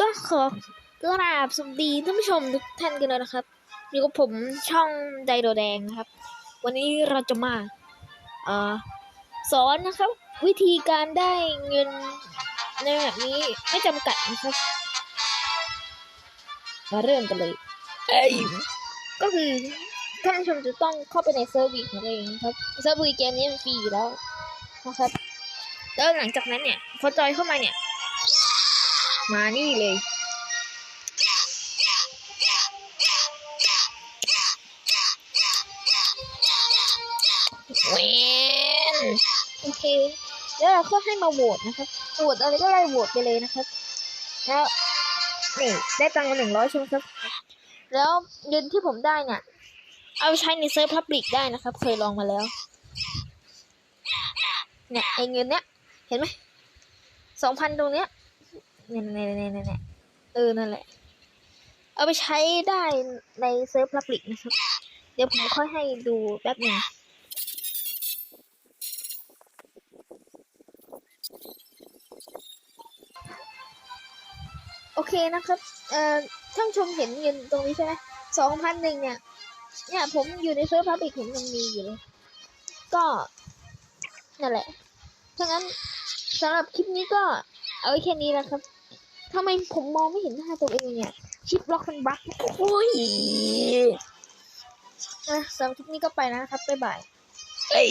ก็ขอกราบสวัสดีท่านผู้ชมทุกท่านกันเลยนะครับอยู่กับผมช่องไดโดแดงนะครับ วันนี้เราจะมาเอ่อสอนนะครับ วิธีการได้เงินในแบบนี้ไม่จำกัดนะครับ มาเริ่มกันเลยเอ้ยก็คือท่านผู้ชมจะต้องเข้าไปในเซิร์ฟวีของตัวเองครับเซิร์ฟวีเกมนี้มันฟรีอยู่แล้วนะครับแล้วหลังจากนั้นเนี่ยพอจอยเข้ามาเนี่ย มานี่เลย เวนโอเค แล้วเราก็ให้มาโหวตนะครับ โหวตอะไรก็ได้โหวตไปเลยนะครับ แล้วนี่ได้ตังค์มาหนึ่งร้อยใช่ไหมครับ แล้วเงินที่ผมได้เนี่ย เอาไปใช้ในเซิร์ฟพับลิกได้นะครับ เคยลองมาแล้ว เนี่ยไอเงินเนี้ย เห็นไหมสองพันตรงเนี้ย เนี่ยเนี่ยเนี่ยเนี่ยเออ นั่นแหละ เอาไปใช้ได้ในเซิร์ฟพับลิกนะครับ เดี๋ยวผมค่อยให้ดูแป๊บหนึ่งโอเคนะครับ เอ่อ ท่านชมเห็นเงินตรงนี้ใช่ไหมสองพันหนึ่งเนี่ย เนี่ยผมอยู่ในเซิร์ฟพับลิกผมยังมีอยู่เลย ก็ นั่นแหละถ้างั้นสำหรับคลิปนี้ก็เอาไว้แค่นี้นะครับ ทำไมผมมองไม่เห็นหน้าตัวเองเนี่ย ชิปล็อกมันบั๊กโอ้ยนะสำหรับคลิปนี้ก็ไปแล้วนะครับ บ๊ายบายเอ้ย